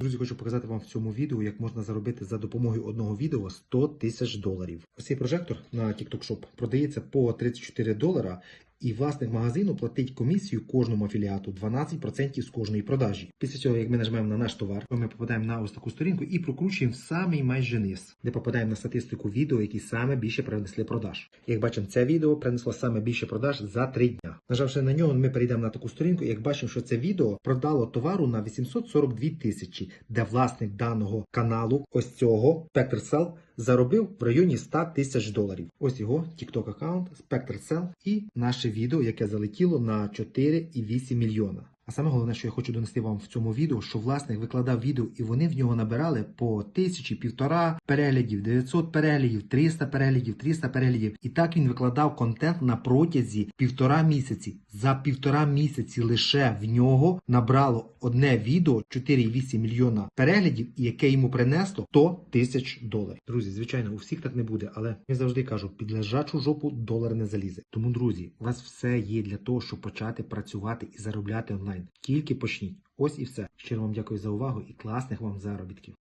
Друзі, хочу показати вам в цьому відео, як можна заробити за допомогою одного відео 100 тисяч доларів. Ось цей прожектор на TikTok Shop продається по 34 долара. І власник магазину платить комісію кожному афіліату 12% з кожної продажі. Після цього, як ми нажмемо на наш товар, то ми попадаємо на ось таку сторінку і прокручуємо в самий майже низ, де попадаємо на статистику відео, які саме більше принесли продаж. Як бачимо, це відео принесло саме більше продаж за 3 дня. Нажавши на нього, ми перейдемо на таку сторінку. і Як бачимо, що це відео продало товару на 842 тисячі, де власник даного каналу, ось цього Spectre Cell, заробив в районі 100 тисяч доларів. Ось його TikTok аккаунт Spectre Cell і наше відео, яке залетіло на 4,8 мільйона. А саме головне, що я хочу донести вам в цьому відео, що власник викладав відео, і вони в нього набирали по тисячі, півтора переглядів, 900 переглядів, 300 переглядів, 300 переглядів. І так він викладав контент на протязі півтора місяці. За півтора місяці лише в нього набрало одне відео 4,8 мільйона переглядів, яке йому принесло 100 тисяч доларів. Друзі, звичайно, у всіх так не буде, але я завжди кажу, під лежачу жопу долар не залізе. Тому, друзі, у вас все є для того, щоб почати працювати і заробляти онлайн. Тільки почніть. Ось і все. Щиро вам дякую за увагу і класних вам заробітків.